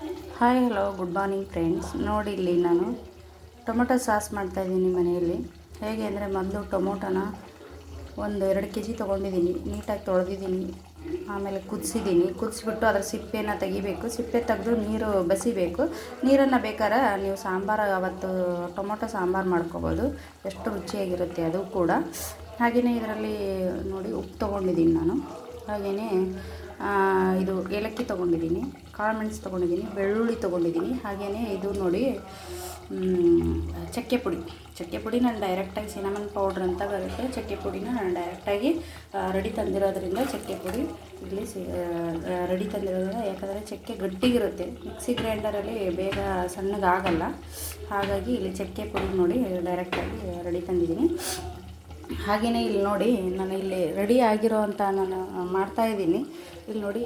Hi hello good morning friends ನೋಡಿ ಇಲ್ಲಿ ನಾನು ಟೊಮೊಟೊ ಸಾಸ್ ಮಾಡ್ತಾಯಿದ್ದೀನಿ ಮನೆಯಲ್ಲಿ. ಹೇಗೆ ಅಂದರೆ ಮೊದಲು ಟೊಮೊಟೊನ ಒಂದು ಎರಡು ಕೆ ಜಿ ತೊಗೊಂಡಿದ್ದೀನಿ. ನೀಟಾಗಿ ತೊಳೆದಿದ್ದೀನಿ. ಆಮೇಲೆ ಕುದಿಸಿದ್ದೀನಿ. ಕುದಿಸ್ಬಿಟ್ಟು ಅದರ ಸಿಪ್ಪೆನ ತೆಗಿಬೇಕು. ಸಿಪ್ಪೆ ತೆಗೆದು ನೀರು ಬಸಿಬೇಕು. ನೀರನ್ನು ಬೇಕಾದ್ರೆ ನೀವು ಸಾಂಬಾರು ಅವತ್ತು ಟೊಮೊಟೊ ಸಾಂಬಾರು ಮಾಡ್ಕೋಬೋದು. ಎಷ್ಟು ರುಚಿಯಾಗಿರುತ್ತೆ ಅದು ಕೂಡ. ಹಾಗೆಯೇ ಇದರಲ್ಲಿ ನೋಡಿ ಉಪ್ಪು ತೊಗೊಂಡಿದ್ದೀನಿ ನಾನು. ಹಾಗೆಯೇ ಇದು ಏಲಕ್ಕಿ ತೊಗೊಂಡಿದ್ದೀನಿ, ಕಾಳು ಮೆಣಸು ತೊಗೊಂಡಿದ್ದೀನಿ, ಬೆಳ್ಳುಳ್ಳಿ ತೊಗೊಂಡಿದ್ದೀನಿ ಹಾಗೆಯೇ ಇದು ನೋಡಿ ಚಕ್ಕೆ ಪುಡಿ. ಚಕ್ಕೆ ಪುಡಿ ನಾನು ಡೈರೆಕ್ಟಾಗಿ ಸಿನಮನ್ ಪೌಡ್ರ್ ಅಂತ ಬರುತ್ತೆ. ಚಕ್ಕೆ ಪುಡಿನ ನಾನು ಡೈರೆಕ್ಟಾಗಿ ರೆಡಿ ತಂದಿರೋದ್ರಿಂದ ಚಕ್ಕೆ ಪುಡಿ ಇಲ್ಲಿ ಸಿ ರೆಡಿ ತಂದಿರೋದ್ರಿಂದ ಯಾಕಂದರೆ ಚಕ್ಕೆ ಗಟ್ಟಿಗಿರುತ್ತೆ. ಮಿಕ್ಸಿ ಗ್ರೈಂಡರಲ್ಲಿ ಬೇಗ ಸಣ್ಣಗಾಗಲ್ಲ. ಹಾಗಾಗಿ ಇಲ್ಲಿ ಚಕ್ಕೆ ಪುಡಿ ನೋಡಿ ಡೈರೆಕ್ಟಾಗಿ ರೆಡಿ ತಂದಿದ್ದೀನಿ. ಹಾಗೆಯೇ ಇಲ್ಲಿ ನೋಡಿ ನಾನು ಇಲ್ಲಿ ರೆಡಿ ಆಗಿರೋ ಅಂತ ನಾನು ಮಾಡ್ತಾಯಿದ್ದೀನಿ ಇಲ್ಲಿ ನೋಡಿ,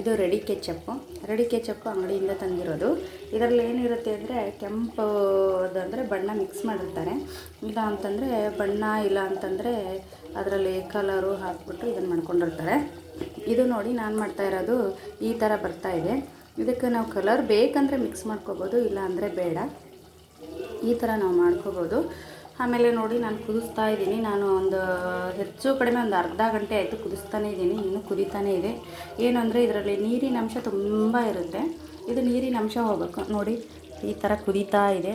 ಇದು ರೆಡಿ ಕೆಚಪ್ಪು ರೆಡಿ ಕೆಚಪ್ಪು ಅಂಗಡಿಯಿಂದ ತಂದಿರೋದು. ಇದರಲ್ಲಿ ಏನಿರುತ್ತೆ ಅಂದರೆ ಕೆಂಪು ಅಂದರೆ ಬಣ್ಣ ಮಿಕ್ಸ್ ಮಾಡಿರ್ತಾರೆ. ಇಲ್ಲ ಅಂತಂದರೆ ಬಣ್ಣ, ಇಲ್ಲ ಅಂತಂದರೆ ಅದರಲ್ಲಿ ಕಲರು ಹಾಕ್ಬಿಟ್ಟು ಇದನ್ನು ಮಾಡ್ಕೊಂಡಿರ್ತಾರೆ. ಇದು ನೋಡಿ ನಾನು ಮಾಡ್ತಾ ಇರೋದು ಈ ಥರ ಇದೆ. ಇದಕ್ಕೆ ನಾವು ಕಲರ್ ಬೇಕಂದರೆ ಮಿಕ್ಸ್ ಮಾಡ್ಕೋಬೋದು, ಇಲ್ಲ ಅಂದರೆ ಬೇಡ. ಈ ಥರ ನಾವು ಮಾಡ್ಕೋಬೋದು. ಆಮೇಲೆ ನೋಡಿ ನಾನು ಕುದಿಸ್ತಾ ಇದ್ದೀನಿ. ನಾನು ಒಂದು ಹೆಚ್ಚು ಕಡಿಮೆ ಒಂದು ಅರ್ಧ ಗಂಟೆ ಆಯಿತು ಕುದಿಸ್ತಾನೇ ಇದ್ದೀನಿ. ಇನ್ನೂ ಕುದೀತಾನೇ ಇದೆ. ಏನು ಅಂದರೆ ಇದರಲ್ಲಿ ನೀರಿನ ಅಂಶ ತುಂಬ ಇರುತ್ತೆ. ಇದು ನೀರಿನ ಅಂಶ ಹೋಗಬೇಕು. ನೋಡಿ, ಈ ಥರ ಕುದೀತಾ ಇದೆ.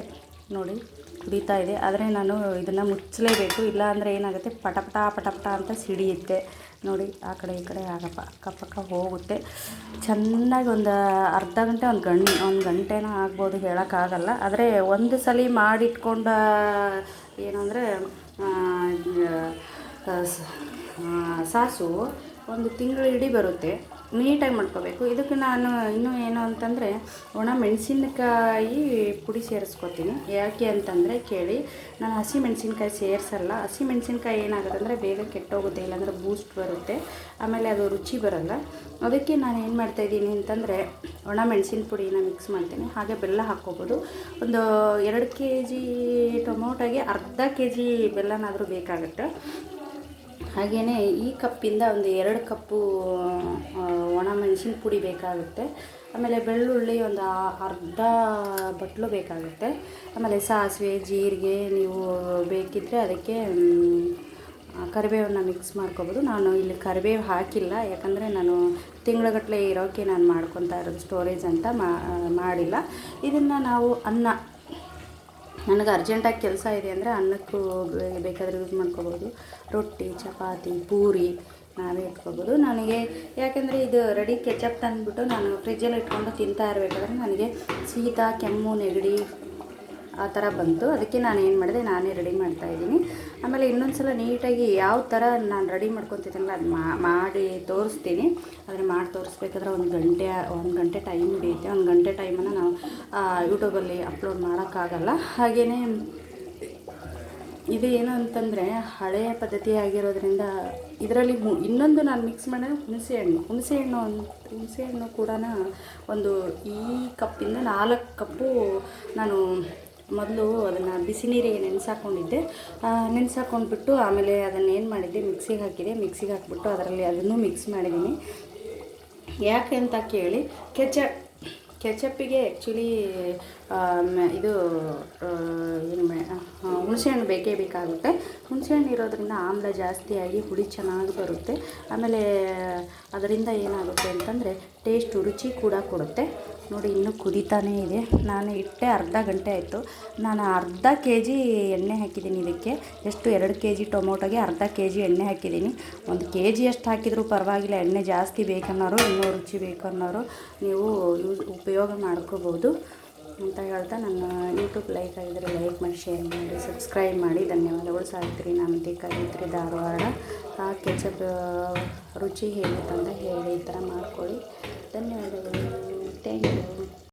ನೋಡಿ. ಕುದೀತಾ ಇದೆ. ಆದರೆ ನಾನು ಇದನ್ನು ಮುಚ್ಚಲೇಬೇಕು. ಇಲ್ಲ ಅಂದರೆ ಏನಾಗುತ್ತೆ? ಪಟಪಟ ಪಟಪಟ ಅಂತ ಸಿಡಿಯುತ್ತೆ. ನೋಡಿ, ಆ ಕಡೆ ಈ ಕಡೆ ಆಗಪ್ಪ, ಅಕ್ಕಪಕ್ಕ ಹೋಗುತ್ತೆ. ಚೆನ್ನಾಗಿ ಒಂದು ಅರ್ಧ ಗಂಟೆ, ಒಂದು ಗಂ ಒಂದು ಗಂಟೆನೂ ಆಗ್ಬೋದು ಹೇಳೋಕ್ಕಾಗಲ್ಲ ಆದರೆ ಒಂದು ಸಲ ಮಾಡಿಟ್ಕೊಂಡ ಏನಂದರೆ ಸಾಸು ಒಂದು ತಿಂಗಳು ಇಡೀ ಬರುತ್ತೆ. ನೀಟಾಗಿ ಮಾಡ್ಕೋಬೇಕು. ಇದಕ್ಕೆ ನಾನು ಇನ್ನೂ ಏನು ಅಂತಂದರೆ, ಒಣ ಮೆಣಸಿನಕಾಯಿ ಪುಡಿ ಸೇರಿಸ್ಕೊತೀನಿ. ಯಾಕೆ ಅಂತಂದರೆ ಕೇಳಿ, ನಾನು ಹಸಿ ಮೆಣಸಿನ್ಕಾಯಿ ಸೇರಿಸಲ್ಲ. ಹಸಿ ಮೆಣಸಿನ್ಕಾಯಿ ಏನಾಗುತ್ತೆ ಅಂದರೆ ಬೇಗ ಕೆಟ್ಟೋಗುತ್ತೆ, ಇಲ್ಲಾಂದರೆ ಬೂಸ್ಟ್ ಬರುತ್ತೆ. ಆಮೇಲೆ ಅದು ರುಚಿ ಬರಲ್ಲ. ಅದಕ್ಕೆ ನಾನು ಏನು ಮಾಡ್ತಾಯಿದ್ದೀನಿ ಅಂತಂದರೆ, ಒಣ ಮೆಣಸಿನ ಪುಡಿನ ಮಿಕ್ಸ್ ಮಾಡ್ತೀನಿ. ಹಾಗೆ ಬೆಲ್ಲ ಹಾಕ್ಕೋಬೋದು. ಒಂದು ಎರಡು ಕೆ ಜಿ ಟೊಮೊಟೊಗೆ ಅರ್ಧ ಕೆ ಜಿ ಬೆಲ್ಲನಾದರೂ ಬೇಕಾಗುತ್ತೆ. ಹಾಗೆಯೇ ಈ ಕಪ್ಪಿಂದ ಒಂದು ಎರಡು ಕಪ್ಪು ಒಣ ಮೆಣಸಿನ ಪುಡಿ ಬೇಕಾಗುತ್ತೆ. ಆಮೇಲೆ ಬೆಳ್ಳುಳ್ಳಿ ಒಂದು ಅರ್ಧ ಬಟ್ಲು ಬೇಕಾಗುತ್ತೆ. ಆಮೇಲೆ ಸಾಸಿವೆ, ಜೀರಿಗೆ ನೀವು ಬೇಕಿದ್ದರೆ ಅದಕ್ಕೆ ಕರಿಬೇವನ್ನು ಮಿಕ್ಸ್ ಮಾಡ್ಕೊಬೋದು. ನಾನು ಇಲ್ಲಿ ಕರಿಬೇವು ಹಾಕಿಲ್ಲ. ಯಾಕಂದರೆ ನಾನು ತಿಂಗಳಗಟ್ಟಲೆ ಇರೋಕ್ಕೆ ನಾನು ಮಾಡ್ಕೊತಾ ಇರೋದು ಸ್ಟೋರೇಜ್ ಅಂತ ಮಾಡಿಲ್ಲ. ಇದನ್ನು ನಾವು ಅನ್ನ ನನಗೆ ಅರ್ಜೆಂಟಾಗಿ ಕೆಲಸ ಇದೆ ಅಂದರೆ ಅನ್ನಕ್ಕೂ ಬೇಕಾದರೆ ಯೂಸ್ ಮಾಡ್ಕೋಬೋದು. ರೊಟ್ಟಿ, ಚಪಾತಿ, ಪೂರಿ ನಾವೇ ಇಟ್ಕೋಬೋದು. ನನಗೆ ಯಾಕೆಂದರೆ ಇದು ರೆಡಿ ಕೆಚಪ್ ತಂದುಬಿಟ್ಟು ನಾನು ಫ್ರಿಜ್ಜಲ್ಲಿ ಇಟ್ಕೊಂಡು ತಿಂತಾ ಇರಬೇಕಾದ್ರೆ ನನಗೆ ಶೀತ ಕೆಮ್ಮು, ನೆಗಡಿ ಆ ಥರ ಬಂತು. ಅದಕ್ಕೆ ನಾನು ಏನು ಮಾಡಿದೆ, ನಾನೇ ರೆಡಿ ಮಾಡ್ತಾ ಇದ್ದೀನಿ. ಆಮೇಲೆ ಇನ್ನೊಂದು ಸಲ ನೀಟಾಗಿ ಯಾವ ಥರ ನಾನು ರೆಡಿ ಮಾಡ್ಕೊತಿದ್ದೀನಲ್ಲ ಅದು ಮಾಡಿ ತೋರಿಸ್ತೀನಿ. ಆದರೆ ಮಾಡಿ ತೋರಿಸ್ಬೇಕಾದ್ರೆ ಒಂದು ಗಂಟೆ ಒಂದು ಗಂಟೆ ಟೈಮ್ ಹಿಡಿಯುತ್ತೆ. ಒಂದು ಗಂಟೆ ಟೈಮನ್ನು ನಾವು ಯೂಟ್ಯೂಬಲ್ಲಿ ಅಪ್ಲೋಡ್ ಮಾಡೋಕ್ಕಾಗಲ್ಲ. ಹಾಗೆಯೇ ಇದು ಏನು ಅಂತಂದರೆ ಹಳೆಯ ಪದ್ಧತಿ ಆಗಿರೋದ್ರಿಂದ ಇದರಲ್ಲಿ ಇನ್ನೊಂದು ನಾನು ಮಿಕ್ಸ್ ಮಾಡೋದು ಹುಣಸೆ ಹಣ್ಣು. ಹುಣಸೆ ಹಣ್ಣು ಹುಣಸೆ ಹಣ್ಣು ಕೂಡ ಒಂದು ಈ ಕಪ್ಪಿಂದ ನಾಲ್ಕು ಕಪ್ಪು ನಾನು ಮೊದಲು ಅದನ್ನು ಬಿಸಿ ನೀರಿಗೆ ನೆನೆಸಾಕೊಂಡಿದ್ದೆ. ನೆನೆಸಾಕೊಂಡ್ಬಿಟ್ಟು ಆಮೇಲೆ ಅದನ್ನು ಏನು ಮಾಡಿದ್ದೆ? ಮಿಕ್ಸಿಗೆ ಹಾಕಿದೆ. ಮಿಕ್ಸಿಗೆ ಹಾಕ್ಬಿಟ್ಟು ಅದರಲ್ಲಿ ಅದನ್ನು ಮಿಕ್ಸ್ ಮಾಡಿದ್ದೀನಿ. ಯಾಕೆ ಅಂತ ಕೇಳಿ, ಕೆಚಪ್, ಕೆಚಪ್ಪಿಗೆ ಆ್ಯಕ್ಚುಲಿ ಇದು ಹುಣಸೆಹಣ್ಣು ಬೇಕೇ ಬೇಕಾಗುತ್ತೆ. ಹುಣಸೆಹಣ್ಣು ಇರೋದ್ರಿಂದ ಆಮ್ಲ ಜಾಸ್ತಿಯಾಗಿ ಹುಳಿ ಚೆನ್ನಾಗಿ ಬರುತ್ತೆ. ಆಮೇಲೆ ಅದರಿಂದ ಏನಾಗುತ್ತೆ ಅಂತಂದರೆ ಟೇಸ್ಟ್ ರುಚಿ ಕೂಡ ಕೊಡುತ್ತೆ. ನೋಡಿ, ಇನ್ನೂ ಕುದೀತಾನೇ ಇದೆ. ನಾನು ಇಟ್ಟೆ ಅರ್ಧ ಗಂಟೆ ಆಯಿತು. ನಾನು ಅರ್ಧ ಕೆ ಜಿ ಎಣ್ಣೆ ಹಾಕಿದ್ದೀನಿ ಇದಕ್ಕೆ. ಎಷ್ಟು ಎರಡು ಕೆ ಜಿ ಟೊಮೊಟೊಗೆ ಅರ್ಧ ಕೆ ಜಿ ಎಣ್ಣೆ ಹಾಕಿದ್ದೀನಿ. ಒಂದು ಕೆ ಜಿ ಅಷ್ಟು ಹಾಕಿದರೂ ಪರವಾಗಿಲ್ಲ, ಎಣ್ಣೆ ಜಾಸ್ತಿ ಬೇಕನ್ನೋರು, ಇನ್ನೂ ರುಚಿ ಬೇಕನ್ನೋರು ನೀವು ಯೂಸ್ ಉಪಯೋಗ ಮಾಡ್ಕೋಬೋದು. ಅಂತ ಹೇಳ್ತಾ ನನ್ನ ಯೂಟ್ಯೂಬ್ ಲೈಕ್ ಆಗಿದ್ರೆ ಲೈಕ್ ಮಾಡಿ ಶೇರ್ ಮಾಡಿ ಸಬ್ಸ್ಕ್ರೈಬ್ ಮಾಡಿ. ಧನ್ಯವಾದಗಳು ಸಾವಿತ್ರಿ. ನಾನು ಕವಿತ್ರಿ ಧಾರವಾಡ. ಆ ಕೆಚಪ್ ರುಚಿ ಹೇಗಿತ್ತಂತ ಹೇಳಿ ಈ ಥರ ಮಾಡ್ಕೊಳ್ಳಿ. ಧನ್ಯವಾದಗಳು. Thank you